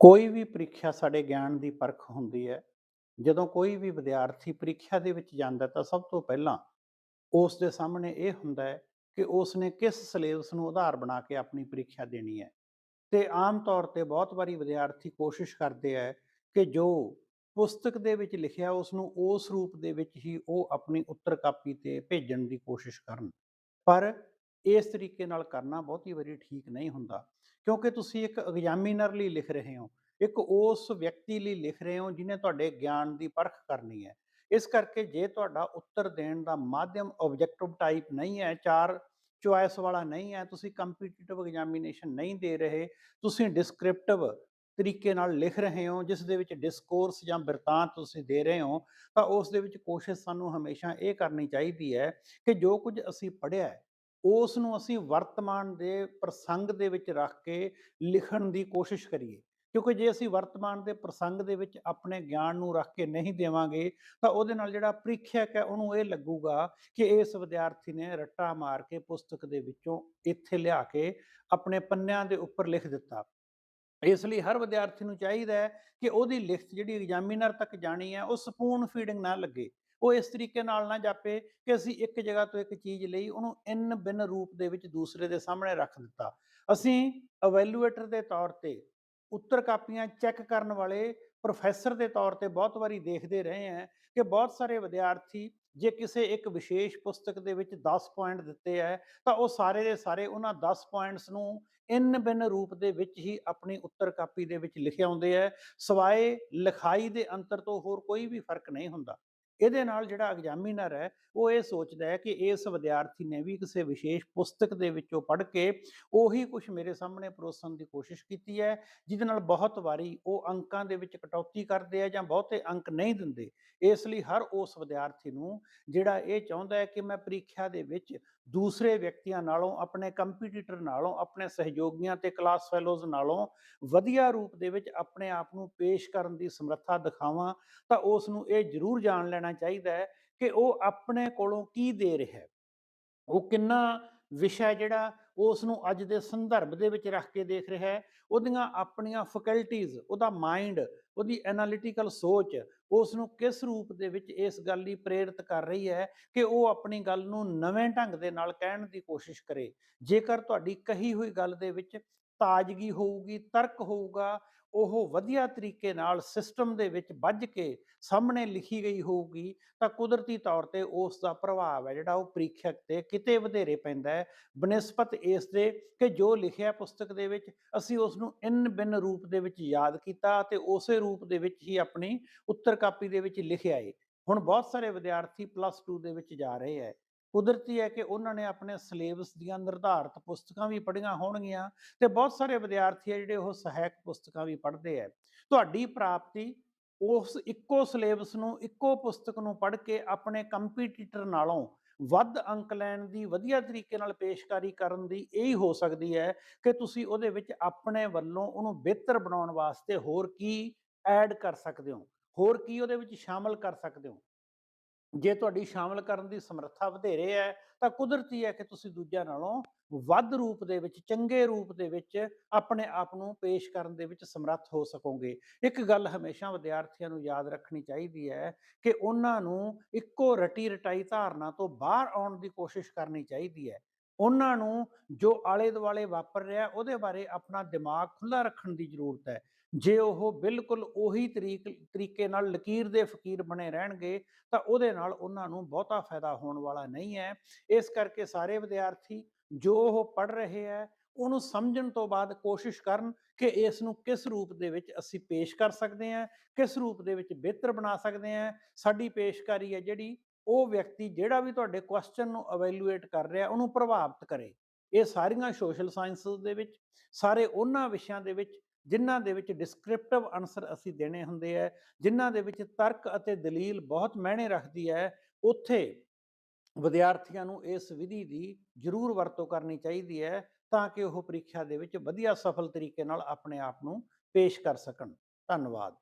ਕੋਈ ਵੀ ਪ੍ਰੀਖਿਆ ਸਾਡੇ ਗਿਆਨ ਦੀ ਪਰਖ ਹੁੰਦੀ ਹੈ। ਜਦੋਂ ਕੋਈ ਵੀ ਵਿਦਿਆਰਥੀ ਪ੍ਰੀਖਿਆ ਦੇ ਵਿੱਚ ਜਾਂਦਾ ਤਾਂ ਸਭ ਤੋਂ ਪਹਿਲਾਂ ਉਸ ਦੇ ਸਾਹਮਣੇ ਇਹ ਹੁੰਦਾ ਹੈ ਕਿ ਉਸ ਨੇ ਕਿਸ ਸਿਲੇਬਸ ਨੂੰ ਆਧਾਰ ਬਣਾ ਕੇ ਆਪਣੀ ਪ੍ਰੀਖਿਆ ਦੇਣੀ ਹੈ। ਤੇ ਆਮ ਤੌਰ ਤੇ ਬਹੁਤ ਵਾਰੀ ਵਿਦਿਆਰਥੀ ਕੋਸ਼ਿਸ਼ ਕਰਦੇ ਹੈ ਕਿ ਜੋ ਪੁਸਤਕ ਦੇ ਵਿੱਚ ਲਿਖਿਆ ਉਸ ਨੂੰ ਉਸ ਰੂਪ ਦੇ ਵਿੱਚ ਹੀ ਉਹ ਆਪਣੀ ਉੱਤਰ ਕਾਪੀ ਤੇ ਭੇਜਣ ਦੀ ਕੋਸ਼ਿਸ਼ ਕਰਨ। ਪਰ ਇਸ ਤਰੀਕੇ ਨਾਲ ਕਰਨਾ ਬਹੁਤੀ ਵਾਰੀ ਠੀਕ ਨਹੀਂ ਹੁੰਦਾ ਕਿਉਂਕਿ ਤੁਸੀਂ ਇੱਕ ਐਗਜ਼ਾਮੀਨਰ ਲਈ ਲਿਖ ਰਹੇ ਹੋ, ਇੱਕ ਉਸ ਵਿਅਕਤੀ ਲਈ ਲਿਖ ਰਹੇ ਹੋ ਜਿਹਨੇ ਤੁਹਾਡੇ ਗਿਆਨ ਦੀ ਪਰਖ ਕਰਨੀ ਹੈ। ਇਸ ਕਰਕੇ ਜੇ ਤੁਹਾਡਾ ਉੱਤਰ ਦੇਣ ਦਾ ਮਾਧਿਅਮ ਆਬਜੈਕਟਿਵ ਟਾਈਪ ਨਹੀਂ ਹੈ, ਚਾਰ ਚੁਆਇਸ ਵਾਲਾ ਨਹੀਂ ਹੈ, ਤੁਸੀਂ ਕੰਪੀਟੀਟਿਵ ਐਗਜ਼ਾਮੀਨੇਸ਼ਨ ਨਹੀਂ ਦੇ ਰਹੇ, ਤੁਸੀਂ ਡਿਸਕ੍ਰਿਪਟਿਵ ਤਰੀਕੇ ਨਾਲ ਲਿਖ ਰਹੇ ਹੋ, ਜਿਸ ਦੇ ਵਿੱਚ ਡਿਸਕੋਰਸ ਜਾਂ ਬਿਰਤਾਂਤ ਤੁਸੀਂ ਦੇ ਰਹੇ ਹੋ, ਤਾਂ ਉਸ ਦੇ ਵਿੱਚ ਕੋਸ਼ਿਸ਼ ਸਾਨੂੰ ਹਮੇਸ਼ਾ ਇਹ ਕਰਨੀ ਚਾਹੀਦੀ ਹੈ ਕਿ ਜੋ ਕੁਝ ਅਸੀਂ ਪੜ੍ਹਿਆ ਹੈ ਉਸ ਨੂੰ ਅਸੀਂ ਵਰਤਮਾਨ ਦੇ ਪ੍ਰਸੰਗ ਦੇ ਵਿੱਚ ਰੱਖ ਕੇ ਲਿਖਣ ਦੀ ਕੋਸ਼ਿਸ਼ ਕਰੀਏ। ਕਿਉਂਕਿ ਜੇ ਅਸੀਂ ਵਰਤਮਾਨ ਦੇ ਪ੍ਰਸੰਗ ਦੇ ਵਿੱਚ ਆਪਣੇ ਗਿਆਨ ਨੂੰ ਰੱਖ ਕੇ ਨਹੀਂ ਦੇਵਾਂਗੇ, ਤਾਂ ਉਹਦੇ ਨਾਲ ਜਿਹੜਾ ਪ੍ਰੀਖਿਆਕ ਹੈ, ਉਹਨੂੰ ਇਹ ਲੱਗੂਗਾ ਕਿ ਇਸ ਵਿਦਿਆਰਥੀ ਨੇ ਰੱਟਾ ਮਾਰ ਕੇ ਪੁਸਤਕ ਦੇ ਵਿੱਚੋਂ ਇੱਥੇ ਲਿਆ ਕੇ ਆਪਣੇ ਪੰਨਿਆਂ ਦੇ ਉੱਪਰ ਲਿਖ ਦਿੱਤਾ। ਇਸ ਲਈ ਹਰ ਵਿਦਿਆਰਥੀ ਨੂੰ ਚਾਹੀਦਾ ਹੈ ਕਿ ਉਹਦੀ ਲਿਖਤ ਜਿਹੜੀ ਐਗਜ਼ਾਮੀਨਰ ਤੱਕ ਜਾਣੀ ਹੈ, ਉਹ ਸਪੂਨ ਫੀਡਿੰਗ ਨਾ ਲੱਗੇ। ਉਹ ਇਸ ਤਰੀਕੇ ਨਾਲ ਨਾ ਜਾਪੇ ਕਿ ਅਸੀਂ ਇੱਕ ਜਗ੍ਹਾ ਤੋਂ ਇੱਕ ਚੀਜ਼ ਲਈ ਉਹਨੂੰ ਇਨ ਬਿਨ ਰੂਪ ਦੇ ਵਿੱਚ ਦੂਸਰੇ ਦੇ ਸਾਹਮਣੇ ਰੱਖ ਦਿੱਤਾ। ਅਸੀਂ ਇਵੈਲੂਏਟਰ ਦੇ ਤੌਰ ਤੇ ਉੱਤਰ ਕਾਪੀਆਂ ਚੈੱਕ ਕਰਨ ਵਾਲੇ ਪ੍ਰੋਫੈਸਰ ਦੇ ਤੌਰ ਤੇ ਬਹੁਤ ਵਾਰੀ ਦੇਖਦੇ ਰਹੇ ਹਾਂ ਕਿ ਬਹੁਤ ਸਾਰੇ ਵਿਦਿਆਰਥੀ ਜੇ ਕਿਸੇ ਇੱਕ ਵਿਸ਼ੇਸ਼ ਪੁਸਤਕ ਦੇ ਵਿੱਚ 10 ਪੁਆਇੰਟ ਦਿੱਤੇ ਹੈ ਤਾਂ ਉਹ ਸਾਰੇ ਦੇ ਸਾਰੇ ਉਹਨਾਂ 10 ਪੁਆਇੰਟਸ ਨੂੰ ਇਨ ਬਿਨ ਰੂਪ ਦੇ ਵਿੱਚ ਹੀ ਆਪਣੀ ਉੱਤਰ ਕਾਪੀ ਦੇ ਵਿੱਚ ਲਿਖੇ ਆਉਂਦੇ ਹੈ ਸਵਾਏ ਲਿਖਾਈ ਦੇ ਅੰਤਰ ਤੋਂ ਹੋਰ ਕੋਈ ਵੀ ਫ਼ਰਕ ਨਹੀਂ ਹੁੰਦਾ। ਇਹਦੇ ਨਾਲ ਜਿਹੜਾ ਐਗਜ਼ਾਮੀਨਰ ਹੈ, ਉਹ ਇਹ ਸੋਚਦਾ ਹੈ ਕਿ ਇਸ ਵਿਦਿਆਰਥੀ ਨੇ ਵੀ ਕਿਸੇ ਵਿਸ਼ੇਸ਼ ਪੁਸਤਕ ਦੇ ਵਿੱਚੋਂ ਪੜ੍ਹ ਕੇ ਉਹੀ ਕੁਝ ਮੇਰੇ ਸਾਹਮਣੇ ਪਰੋਸਣ ਦੀ ਕੋਸ਼ਿਸ਼ ਕੀਤੀ ਹੈ, ਜਿਹਦੇ ਨਾਲ ਬਹੁਤ ਵਾਰੀ ਉਹ ਅੰਕਾਂ ਦੇ ਵਿੱਚ ਕਟੌਤੀ ਕਰਦੇ ਆ ਜਾਂ ਬਹੁਤੇ ਅੰਕ ਨਹੀਂ ਦਿੰਦੇ। ਇਸ ਲਈ ਹਰ ਉਸ ਵਿਦਿਆਰਥੀ ਨੂੰ ਜਿਹੜਾ ਇਹ ਚਾਹੁੰਦਾ ਹੈ ਕਿ ਮੈਂ ਪ੍ਰੀਖਿਆ ਦੇ ਵਿੱਚ ਦੂਸਰੇ ਵਿਅਕਤੀਆਂ ਨਾਲੋਂ, ਆਪਣੇ ਕੰਪੀਟੀਟਰ ਨਾਲੋਂ, ਆਪਣੇ ਸਹਿਯੋਗੀਆਂ ਤੇ ਕਲਾਸ ਫੈਲੋਜ਼ ਨਾਲੋਂ ਵਧੀਆ ਰੂਪ ਦੇ ਵਿੱਚ ਆਪਣੇ ਆਪ ਨੂੰ ਪੇਸ਼ ਕਰਨ ਦੀ ਸਮਰੱਥਾ ਦਿਖਾਵਾਂ, ਤਾਂ ਉਸ ਨੂੰ ਇਹ ਜ਼ਰੂਰ ਜਾਣ ਲੈਣਾ ਚਾਹੀਦਾ ਹੈ ਕਿ ਉਹ ਆਪਣੇ ਕੋਲੋਂ ਕੀ ਦੇ ਰਿਹਾ ਹੈ। ਉਹ ਕਿੰਨਾ ਵਿਸ਼ਾ ਜਿਹੜਾ ਉਸ ਨੂੰ ਅੱਜ ਦੇ ਸੰਦਰਭ ਦੇ ਵਿੱਚ ਰੱਖ ਕੇ ਦੇਖ ਰਿਹਾ ਹੈ। ਉਹਦੀਆਂ ਆਪਣੀਆਂ ਫੈਕਲਟੀਆਂ ਉਹਦਾ ਮਾਈਂਡ ਉਹਦੀ ਐਨਾਲਿਟੀਕਲ ਸੋਚ ਉਸ ਨੂੰ ਕਿਸ ਰੂਪ ਦੇ ਵਿੱਚ ਇਸ ਗੱਲ ਲਈ ਪ੍ਰੇਰਿਤ ਕਰ ਰਹੀ ਹੈ ਕਿ ਉਹ ਆਪਣੀ ਗੱਲ ਨੂੰ ਨਵੇਂ ਢੰਗ ਦੇ ਨਾਲ ਕਹਿਣ ਦੀ ਕੋਸ਼ਿਸ਼ ਕਰੇ। ਜੇਕਰ ਤੁਹਾਡੀ ਕਹੀ ਹੋਈ ਗੱਲ ਦੇ ਵਿੱਚ ਤਾਜ਼ਗੀ ਹੋਊਗੀ, ਤਰਕ ਹੋਊਗਾ ਉਹ ਵਧੀਆ ਤਰੀਕੇ ਨਾਲ ਸਿਸਟਮ ਦੇ ਵਿੱਚ ਵੱਜ ਕੇ ਸਾਹਮਣੇ ਲਿਖੀ ਗਈ ਹੋਊਗੀ, ਤਾਂ ਕੁਦਰਤੀ ਤੌਰ ਤੇ ਉਸ ਦਾ ਪ੍ਰਭਾਵ ਹੈ, ਜਿਹੜਾ ਉਹ ਪ੍ਰੀਖਿਅਕ ਤੇ ਕਿਤੇ ਵਧੇਰੇ ਪੈਂਦਾ ਹੈ। ਬਨਿਸਬਤ ਇਸ ਦੇ ਕਿ ਜੋ ਲਿਖਿਆ ਪੁਸਤਕ ਦੇ ਵਿੱਚ ਅਸੀਂ ਉਸ ਨੂੰ ਇਨ ਬਿਨ ਰੂਪ ਦੇ ਵਿੱਚ ਯਾਦ ਕੀਤਾ ਤੇ ਉਸੇ ਰੂਪ ਦੇ ਵਿੱਚ ਹੀ ਆਪਣੀ ਉੱਤਰ ਕਾਪੀ ਦੇ ਵਿੱਚ ਲਿਖਿਆ ਏ। ਹੁਣ ਬਹੁਤ ਸਾਰੇ ਵਿਦਿਆਰਥੀ ਪਲੱਸ 2 ਦੇ ਵਿੱਚ ਜਾ ਰਹੇ ਹੈ। ਕੁਦਰਤੀ ਹੈ ਕਿ ਉਹਨਾਂ ਨੇ ਆਪਣੇ ਸਿਲੇਬਸ ਦੀਆਂ ਨਿਰਧਾਰਤ ਪੁਸਤਕਾਂ ਵੀ ਪੜ੍ਹੀਆਂ ਹੋਣਗੀਆਂ ਤੇ ਬਹੁਤ ਸਾਰੇ ਵਿਦਿਆਰਥੀ ਹੈ ਜਿਹੜੇ ਉਹ ਸਹਾਇਕ ਪੁਸਤਕਾਂ ਵੀ ਪੜ੍ਹਦੇ ਆ ਤੁਹਾਡੀ ਪ੍ਰਾਪਤੀ ਉਸ ਇੱਕੋ ਸਿਲੇਬਸ ਨੂੰ, ਇੱਕੋ ਪੁਸਤਕ ਨੂੰ ਪੜ੍ਹ ਕੇ ਆਪਣੇ ਕੰਪੀਟੀਟਰ ਨਾਲੋਂ ਵੱਧ ਅੰਕ ਲੈਣ ਦੀ ਵਧੀਆ ਤਰੀਕੇ ਨਾਲ ਪੇਸ਼ਕਾਰੀ ਕਰਨ ਦੀ ਇਹੀ ਹੋ ਸਕਦੀ ਹੈ ਕਿ ਤੁਸੀਂ ਉਹਦੇ ਵਿੱਚ ਆਪਣੇ ਵੱਲੋਂ ਉਹਨੂੰ ਬਿਹਤਰ ਬਣਾਉਣ ਵਾਸਤੇ ਹੋਰ ਕੀ ਐਡ ਕਰ ਸਕਦੇ ਹੋ, ਹੋਰ ਕੀ ਉਹਦੇ ਵਿੱਚ ਸ਼ਾਮਲ ਕਰ ਸਕਦੇ ਹੋ। ਜੇ ਤੁਹਾਡੀ ਸ਼ਾਮਲ ਕਰਨ ਦੀ ਸਮਰੱਥਾ ਵਧੇਰੇ ਹੈ, ਤਾਂ ਕੁਦਰਤੀ ਹੈ ਕਿ ਤੁਸੀਂ ਦੂਜਿਆਂ ਨਾਲੋਂ ਵੱਧ ਰੂਪ ਦੇ ਵਿੱਚ, ਚੰਗੇ ਰੂਪ ਦੇ ਵਿੱਚ ਆਪਣੇ ਆਪ ਨੂੰ ਪੇਸ਼ ਕਰਨ ਦੇ ਵਿੱਚ ਸਮਰੱਥ ਹੋ ਸਕੋਗੇ। ਇੱਕ ਗੱਲ ਹਮੇਸ਼ਾ ਵਿਦਿਆਰਥੀਆਂ ਨੂੰ ਯਾਦ ਰੱਖਣੀ ਚਾਹੀਦੀ ਹੈ ਕਿ ਉਹਨਾਂ ਨੂੰ ਇੱਕੋ ਰਟੀ ਰਟਾਈ ਧਾਰਨਾ ਤੋਂ ਬਾਹਰ ਆਉਣ ਦੀ ਕੋਸ਼ਿਸ਼ ਕਰਨੀ ਚਾਹੀਦੀ ਹੈ। ਉਹਨਾਂ ਨੂੰ ਜੋ ਆਲੇ ਦੁਆਲੇ ਵਾਪਰ ਰਿਹਾ, ਉਹਦੇ ਬਾਰੇ ਆਪਣਾ ਦਿਮਾਗ ਖੁੱਲਾ ਰੱਖਣ ਦੀ ਜ਼ਰੂਰਤ ਹੈ। ਜੇ ਉਹ ਬਿਲਕੁਲ ਉਹੀ ਤਰੀਕ, ਤਰੀਕੇ ਨਾਲ ਲਕੀਰ ਦੇ ਫਕੀਰ ਬਣੇ ਰਹਿਣਗੇ, ਤਾਂ ਉਹਦੇ ਨਾਲ ਉਹਨਾਂ ਨੂੰ ਬਹੁਤਾ ਫਾਇਦਾ ਹੋਣ ਵਾਲਾ ਨਹੀਂ ਹੈ। ਇਸ ਕਰਕੇ ਸਾਰੇ ਵਿਦਿਆਰਥੀ ਜੋ ਉਹ ਪੜ ਰਹੇ ਹੈ, ਉਹਨੂੰ ਸਮਝਣ ਤੋਂ ਬਾਅਦ ਕੋਸ਼ਿਸ਼ ਕਰਨ ਕਿ ਇਸ ਨੂੰ ਕਿਸ ਰੂਪ ਦੇ ਵਿੱਚ ਅਸੀਂ ਪੇਸ਼ ਕਰ ਸਕਦੇ ਹਾਂ, ਕਿਸ ਰੂਪ ਦੇ ਵਿੱਚ ਬਿਹਤਰ ਬਣਾ ਸਕਦੇ ਹਾਂ। ਸਾਡੀ ਪੇਸ਼ਕਾਰੀ ਹੈ ਜਿਹੜੀ ਉਹ ਵਿਅਕਤੀ ਜਿਹੜਾ ਵੀ ਤੁਹਾਡੇ ਕੁਐਸਚਨ ਨੂੰ ਅਵੈਲੂਏਟ ਕਰ ਰਿਹਾ, ਉਹਨੂੰ ਪ੍ਰਭਾਵਿਤ ਕਰੇ। ਇਹ ਸਾਰੀਆਂ ਸੋਸ਼ਲ ਸਾਇੰਸਸ ਦੇ ਵਿੱਚ, ਸਾਰੇ ਉਹਨਾਂ ਵਿਸ਼ਿਆਂ ਦੇ ਵਿੱਚ, ਜਿਨ੍ਹਾਂ ਦੇ ਵਿੱਚ ਡਿਸਕ੍ਰਿਪਟਿਵ ਆਨਸਰ ਅਸੀਂ ਦੇਣੇ ਹੁੰਦੇ ਆ, ਜਿਨ੍ਹਾਂ ਦੇ ਵਿੱਚ ਤਰਕ ਅਤੇ ਦਲੀਲ ਬਹੁਤ ਮਾਇਨੇ ਰੱਖਦੀ ਹੈ, ਉੱਥੇ ਵਿਦਿਆਰਥੀਆਂ ਨੂੰ ਇਸ ਵਿਧੀ ਦੀ ਜ਼ਰੂਰ ਵਰਤੋਂ ਕਰਨੀ ਚਾਹੀਦੀ ਹੈ, ਤਾਂ ਕਿ ਉਹ ਪ੍ਰੀਖਿਆ ਦੇ ਵਿੱਚ ਵਧੀਆ ਸਫਲ ਤਰੀਕੇ ਨਾਲ ਆਪਣੇ ਆਪ ਨੂੰ ਪੇਸ਼ ਕਰ ਸਕਣ। ਧੰਨਵਾਦ।